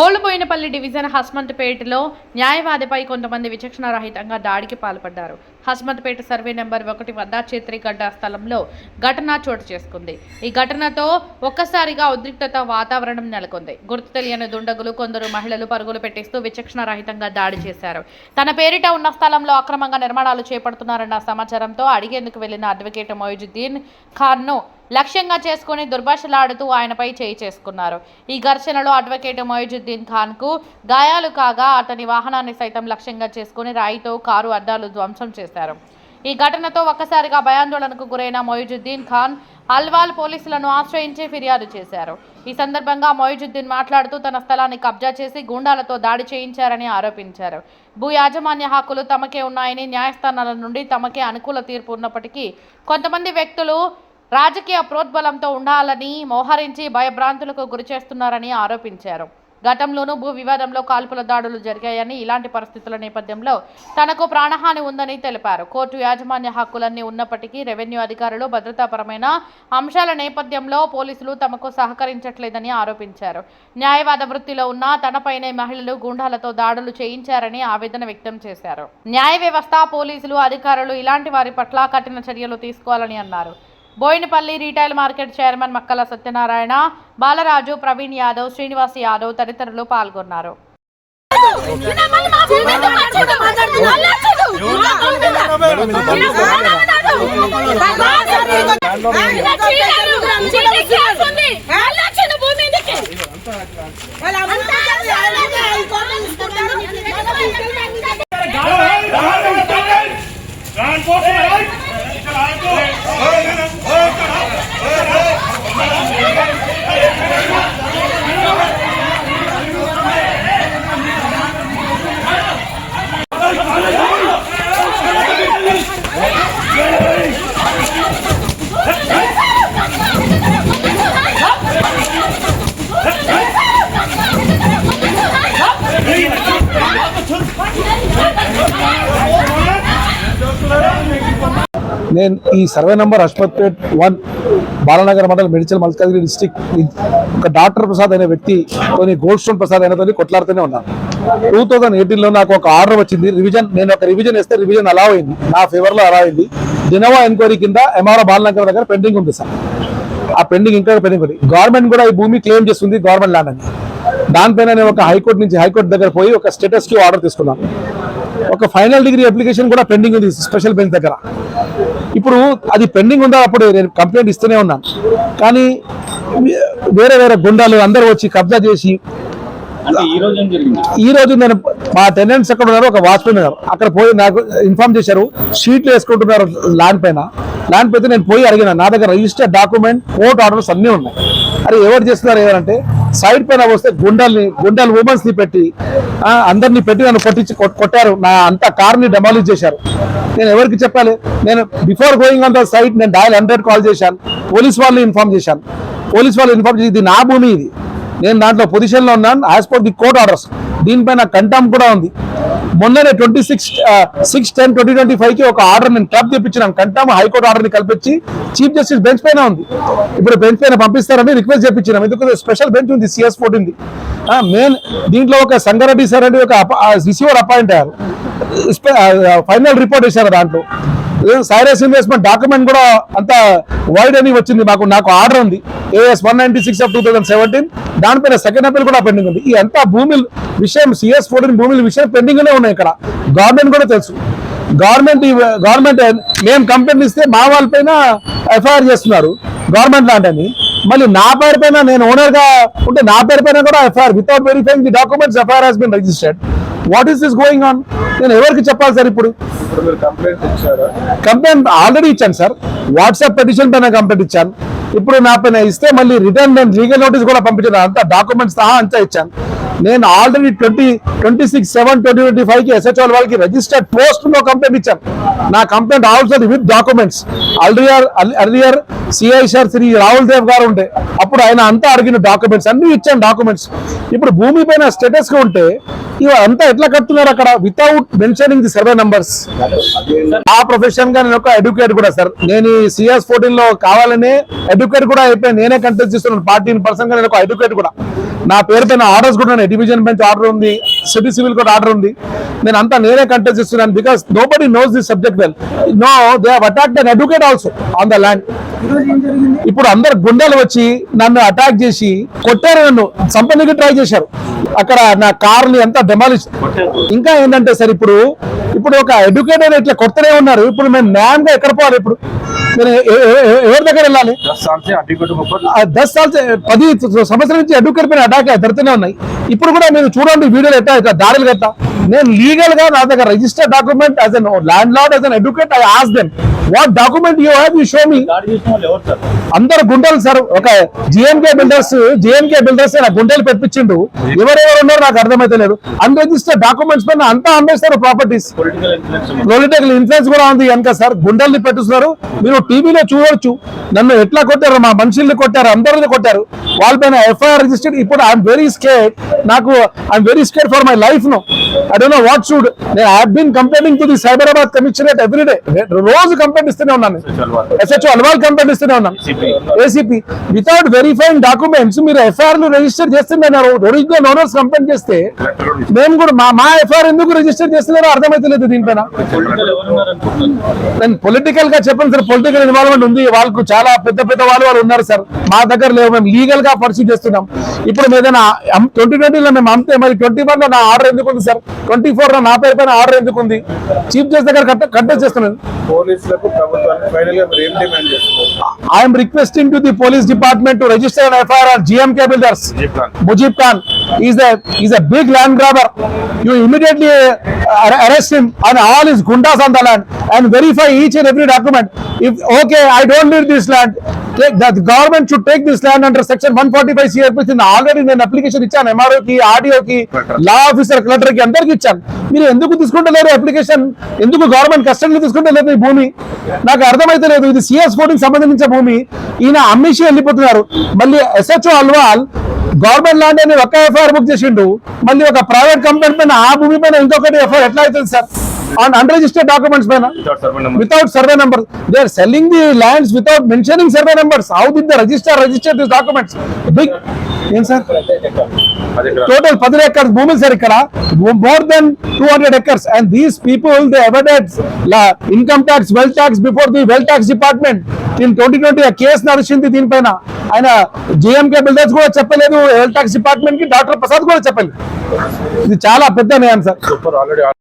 ఓళ్ళబోయినపల్లి division హస్మంత్పేటలో న్యాయవాదిపై కొంతమంది విచక్షణ రహితంగా దాడికి పాల్పడ్డారు. హస్మత్పేట సర్వే నెంబర్ ఒకటి వద్ద చేత్రిగడ్డ స్థలంలో ఘటన చోటు చేసుకుంది. ఈ ఘటనతో ఒక్కసారిగా ఉద్రిక్తత వాతావరణం నెలకొంది. గుర్తు తెలియని దుండగులు కొందరు మహిళలు పరుగులు పెట్టిస్తూ విచక్షణ రహితంగా దాడి చేశారు. తన పేరిట ఉన్న స్థలంలో అక్రమంగా నిర్మాణాలు చేపడుతున్నారన్న సమాచారంతో అడిగేందుకు వెళ్ళిన అడ్వకేట్ మొయిజుద్దీన్ ఖాన్ను లక్ష్యంగా చేసుకుని దుర్భాషలాడుతూ ఆయనపై చేయి చేసుకున్నారు. ఈ ఘర్షణలో అడ్వకేట్ మొయిజుద్దీన్ ఖాన్కు గాయాలు కాగా అతని వాహనాన్ని సైతం లక్ష్యంగా చేసుకుని రాయితో కారు అద్దాలు ధ్వంసం చేశారు. ఈ ఘటనతో ఒక్కసారిగా భయాందోళనకు గురైన మొయిజుద్దీన్ ఖాన్ అల్వాల్ పోలీసులను ఆశ్రయించి ఫిర్యాదు చేశారు. ఈ సందర్భంగా మొయిజుద్దీన్ మాట్లాడుతూ తన స్థలాన్ని కబ్జా చేసి గూండాలతో దాడి చేయించారని ఆరోపించారు. భూ యాజమాన్య హక్కులు తమకే ఉన్నాయని న్యాయస్థానాల నుండి తమకే అనుకూల తీర్పు ఉన్నప్పటికీ కొంతమంది వ్యక్తులు రాజకీయ ప్రోద్బలంతో ఉండాలని మోహరించి భయభ్రాంతులకు గురి చేస్తున్నారని ఆరోపించారు. గతంలోనూ భూ వివాదంలో కాల్పుల దాడులు జరిగాయని ఇలాంటి పరిస్థితుల నేపథ్యంలో తనకు ప్రాణహాని ఉందని తెలిపారు. కోర్టు యాజమాన్య హక్కులన్నీ ఉన్నప్పటికీ రెవెన్యూ అధికారులు భద్రతాపరమైన అంశాల నేపథ్యంలో పోలీసులు తమకు సహకరించట్లేదని ఆరోపించారు. న్యాయవాద వృత్తిలో ఉన్న తనపైనే మహిళలు గుండాలతో దాడులు చేయించారని ఆవేదన వ్యక్తం చేశారు. న్యాయ వ్యవస్థ పోలీసులు అధికారులు ఇలాంటి వారి పట్ల కఠిన చర్యలు తీసుకోవాలని అన్నారు. Boinapalli retail market chairman Makkala Satyanarayana Balaraju Praveen Yadav Srinivas Yadav తదితరులు పాల్గొన్నారు. నేను ఈ survey number Ashmatpet one Balanagar మండలం మెడిచల్ మల్కాజ్గిరి డిస్టిక్ ఒక డాక్టర్ ప్రసాద్ అనే వ్యక్తి కొన్ని గోల్డ్ స్టోన్ ప్రసాద్ అనేతో కొట్లాడుతూనే ఉన్నాను టూ థౌజండ్ ఎయిటీన్లో నాకు ఒక ఆర్డర్ వచ్చింది. రివిజన్ నేను ఒక రివిజన్ వేస్తే రివిజన్ అలా అయింది. నా ఫేవర్లో అలా అయింది. దినవా ఎంక్వైరీ కింద ఎంఆర్ఓ బాలనగర్ దగ్గర పెండింగ్ ఉంది సార్. ఆ పెండింగ్ ఇంకా పెండింగ్ ఉంది. గవర్నమెంట్ కూడా ఈ భూమి క్లెయిమ్ చేస్తుంది గవర్నమెంట్ ల్యాండ్ అని. దానిపైన నేను ఒక హైకోర్టు నుంచి హైకోర్టు దగ్గర పోయి ఒక స్టేటస్ క్యూ ఆర్డర్ తీసుకున్నాను. ఒక ఫైనల్ డిగ్రీ అప్లికేషన్ కూడా పెండింగ్ ఉంది స్పెషల్ బెంచ్ దగ్గర. ఇప్పుడు అది పెండింగ్ ఉందా అప్పుడు నేను కంప్లైంట్ ఇస్తూనే ఉన్నాను. కానీ వేరే వేరే గుండాలు అందరూ వచ్చి కబ్జా చేసి ఈ రోజు నేను మా టెనెంట్స్ ఎక్కడ ఉన్నారు ఒక వాచ్మెన్ ఉన్నారు. అక్కడ పోయి నాకు ఇన్ఫార్మ్ చేశారు. షీట్లు వేసుకుంటున్నారు ల్యాండ్ పైన. ల్యాండ్ పైతే నేను పోయి అడిగిన నా దగ్గర రిజిస్టర్ డాక్యుమెంట్ కోర్ట్ ఆర్డర్స్ అన్నీ ఉన్నాయి. అరే ఎవరు చేస్తున్నారు ఎవరంటే సైడ్ పైన వస్తే గుండల్ని గుండెలు ఉమెన్స్ని పెట్టి అందరినీ పెట్టి నన్ను కొట్టించి కొట్టారు. నా అంత కార్ని డెమాలిజ్ చేశారు. నేను ఎవరికి చెప్పాలి? నేను before going on the site నేను డయల్ హండ్రెడ్ కాల్ చేశాను. పోలీస్ వాళ్ళని ఇన్ఫార్మ్ చేశాను. పోలీస్ వాళ్ళు ఇన్ఫార్మ్ చేసి ఇది నా భూమి ఇది. నేను దాంట్లో పొజిషన్లో ఉన్నాను as per the court orders దీనిపైన కంటెంప్ కూడా ఉంది. మొన్ననే twenty six six ten twenty twenty ఫైవ్కి ఒక ఆర్డర్ నేను క్లబ్ తెప్పించినాను కంటెంప్ హైకోర్టు ఆర్డర్ని కల్పించి చీఫ్ జస్టిస్ బెంచ్ పైన ఉంది. ఇప్పుడు బెంచ్ పైన పంపిస్తారని రిక్వెస్ట్ చేపించినాం. ఎందుకంటే స్పెషల్ బెంచ్ ఉంది సిఎస్ ఫోర్టీన్ మెయిన్ దీంట్లో ఒక సంగారెడ్డి సార్ అని ఒక రిసీవర్ అపాయింట్ అయ్యారు. ఫైనల్ రిపోర్ట్ ఇచ్చారు దాంట్లో. సైరస్ ఇన్వెస్ట్మెంట్ డాక్యుమెంట్ కూడా అంత వైడ్ అని వచ్చింది మాకు నాకు ఆర్డర్ ఉంది. AS one ninety six of two thousand seventeen దానిపైన సెకండ్ అప్పీల్ కూడా పెండింగ్ ఉంది. ఈ అంతా భూమి విషయం సిఎస్ ఫోర్టీన్ భూముల విషయం పెండింగ్ ఉన్నాయి ఇక్కడ. గవర్నమెంట్ కూడా తెలుసు. గవర్నమెంట్ గవర్నమెంట్ మేము కంప్లైంట్ ఇస్తే మా వాళ్ళపైన ఎఫ్ఐఆర్ చేస్తున్నారు. గవర్నమెంట్ లాంటిని అని మళ్ళీ నా పేరు పైన నేను ఓనర్గా ఉంటే నా పేరు పైన కూడా FIR without verifying the documents FIR has been registered what is this going on నేను ఎవరికి చెప్పాలి సార్ ఇప్పుడు? కంప్లైంట్ ఆల్రెడీ ఇచ్చాను సార్. వాట్సాప్ పెటిషన్ పైన కంప్లైంట్ ఇచ్చాను. ఇప్పుడు నా పైన ఇస్తే మళ్ళీ రిటర్న్ నేను లీగల్ నోటీస్ కూడా పంపించాను అంతా డాక్యుమెంట్స్ సహా అంతా ఇచ్చాను. నేను already twenty twenty six seven twenty twenty ఫైవ్కి ఎస్హెచ్ఓ వాళ్ళకి రిజిస్టర్డ్ పోస్ట్లో కంప్లైంట్ ఇచ్చాను. నా కంప్లైంట్ ఆల్సో విత్ డాక్యుమెంట్స్ అల్రియర్ అల్రియర్ సిఐ సార్ శ్రీ రాహుల్ దేవ్ గారు ఉంటే అప్పుడు ఆయన అంతా అడిగిన డాక్యుమెంట్స్ అన్ని ఇచ్చాను డాక్యుమెంట్స్ ఇప్పుడు భూమి పైన స్టేటస్గా ఉంటే ఇవంతా అంతా ఎట్లా కడుతున్నారు అక్కడ? Without mentioning the survey numbers ఆ ప్రొఫెషన్గా నేను ఒక ఎడ్యుకేట్ కూడా సార్ నేను సిఎస్ ఫోర్టీన్లో కావాలనే ఎడ్యుకేట్ కూడా అయిపోయి నేనే కంటెస్ట్ చేస్తున్నాను. పార్టీ పర్సన్గా నేను ఒక ఎడ్యుకేట్ కూడా. నా పేరు పైన ఆర్డర్స్ కూడా నేను డివిజన్ బెంచ్ ఆర్డర్ ఉంది సిటీ సివిల్ కోర్టు ఆర్డర్ ఉంది. నేను అంతా నేనే కంటెస్ట్ ఇస్తున్నాను because nobody knows this subject well no they హ్ attacked an advocate also on the land ఇప్పుడు అందరు గుండెలు వచ్చి నన్ను అటాక్ చేసి కొట్టారు నన్ను. సంపన్నీకి ట్రై చేశారు. అక్కడ నా కార్ని అంతా డెమాలిష్ ఇంకా ఏంటంటే సార్ ఇప్పుడు ఇప్పుడు ఒక ఎడ్యుకేటర్ ఇట్లా కొత్తనే ఉన్నారు. ఇప్పుడు మేము న్యాయంగా ఎక్కడ పోవాలి ఇప్పుడు? ఎవరి దగ్గర వెళ్ళాలి? దస్ సాల్స్ పది సంవత్సరాల నుంచి అడ్వకేట్ పైన అటాక్ జరుగుతూనే ఉన్నాయి. ఇప్పుడు కూడా మీరు చూడండి వీడియోలు ఎట్టా ఇట్లా దాడులు కట్టా నేను లీగల్గా నా దగ్గర register document as an landlord as an educate I ask them what document you have you show me అందరు గుంటలు సార్ ఒక జిఎంకే బిల్డర్స్ జిఎంకే బిల్డర్స్ నా గుంటలు పెట్టించిండు. ఎవరెవరు ఉన్నారో నాకు అర్థమైతే లేదు. అన్రిజిస్టర్డ్ డాక్యుమెంట్స్ పైన అంతా అమ్మేస్తారు ప్రాపర్టీస్ పొలిటికల్ ఇన్ఫ్లుయెన్స్ కూడా ఉంది కనుక సార్ గుండెల్ని పెట్టిస్తున్నారు. మీరు టీవీలో చూడొచ్చు. నన్ను ఎట్లా కొట్టారు? మా మనుషుల్ని కొట్టారు అందరిని కొట్టారు. వాళ్ళపైన ఎఫ్ఐఆర్ రిజిస్టర్డ్ ఇప్పుడు ఐఎమ్ వెరీ స్కేడ్ నాకు I'm very scared for my life no I don't know what should నేను I been complaining to the Cyberabad commissionerate every day రోజు కంప్లైంట్ ఇస్తూనే ఉన్నాను ఎస్హెచ్ఓ అల్వాల్ కంప్లైంట్ ఇస్తూనే ఉన్నాను. ఏసీపీ వితౌట్ వెరిఫైయింగ్ డాక్యుమెంట్స్ మీరు ఎఫ్ఐఆర్లు register చేస్తున్నారు ఒరిజినల్ ఓనర్స్ కంప్లైంట్ చేస్తే మేము కూడా మా మా ఎఫ్ఐఆర్ ఎందుకు రిజిస్టర్ చేస్తున్నారో అర్థమైతలేదు దీనిపైన. నేను పొలిటికల్గా చెప్పండి సార్. పొలిటికల్ ఇన్వాల్వ్మెంట్ ఉంది. వాళ్ళకు చాలా పెద్ద పెద్ద వాళ్ళు వాళ్ళు ఉన్నారు సార్. మా దగ్గర లేవు. మేము లీగల్గా పర్సూ చేస్తున్నాం. ఇప్పుడు ఏదైనా ట్వంటీ ట్వంటీలో మేము అమ్మితే మరి ట్వంటీ వన్లో నా ఆర్డర్ ఎందుకు ఉంది సార్? ట్వంటీ ఫోర్లో నా పేరు పైన ఆర్డర్ ఎందుకు ఉంది చీఫ్ జస్టిస్ దగ్గర కంటెస్ట్ చేస్తున్నాను. పోలీసులకు ప్రభుత్వానికి ఫైనల్గా మీరు ఏం డిమాండ్ చేస్తున్నారు I'm requesting to the police department to register FIR or GMK builders Mujib Khan is a is a big land grabber. You immediately uh, arrest him and all his gundas on the land and verify each and every document. If okay, I don't need this land. Take, the, the government should take this land under section 145 CRPC. Already నేను application ఇచ్చాను MRO కి RDO కి law officer కలెక్టర్కి అందరికి ఇచ్చాను. మీరు ఎందుకు తీసుకుంటలేరు application ఎందుకు గవర్నమెంట్ కస్టడీలో తీసుకుంటలేదు ఈ భూమి? నాకు అర్థమైతే లేదు ఇది సిఎస్ ఫోర్టీకి సంబంధించిన భూమి. ఈయన అమ్మేసి వెళ్ళిపోతున్నారు. మళ్ళీ ఎస్హెచ్ఓ అల్వాల్ గవర్నమెంట్ ల్యాండ్ అని ఒక ఎఫ్ఐఆర్ బుక్ చేసిండు. మళ్ళీ ఒక ప్రైవేట్ కంపెనీ పైన ఆ భూమి పైన ఇంకొకటి ఎఫ్ఐఆర్ ఎట్లా అవుతుంది సార్? ఆన్ అన్రిజిస్టర్డ్ డాక్యుమెంట్స్ పైన without survey number they are selling the lands without mentioning survey numbers how the register register this documents big ఏం సార్ టోటల్ పది ఎకర్స్ భూములు సార్ ఇక్కడ. More than two hundred acres and these people they evaded income tax wealth tax before the wealth tax department దీని twenty twenty case నడిచింది దీనిపైన. ఆయన JMK builders కూడా చెప్పలేదు. వెల్ ట్యాక్స్ డిపార్ట్మెంట్కి డాక్టర్ ప్రసాద్ కూడా చెప్పలేదు. ఇది చాలా పెద్ద న్యాయం సార్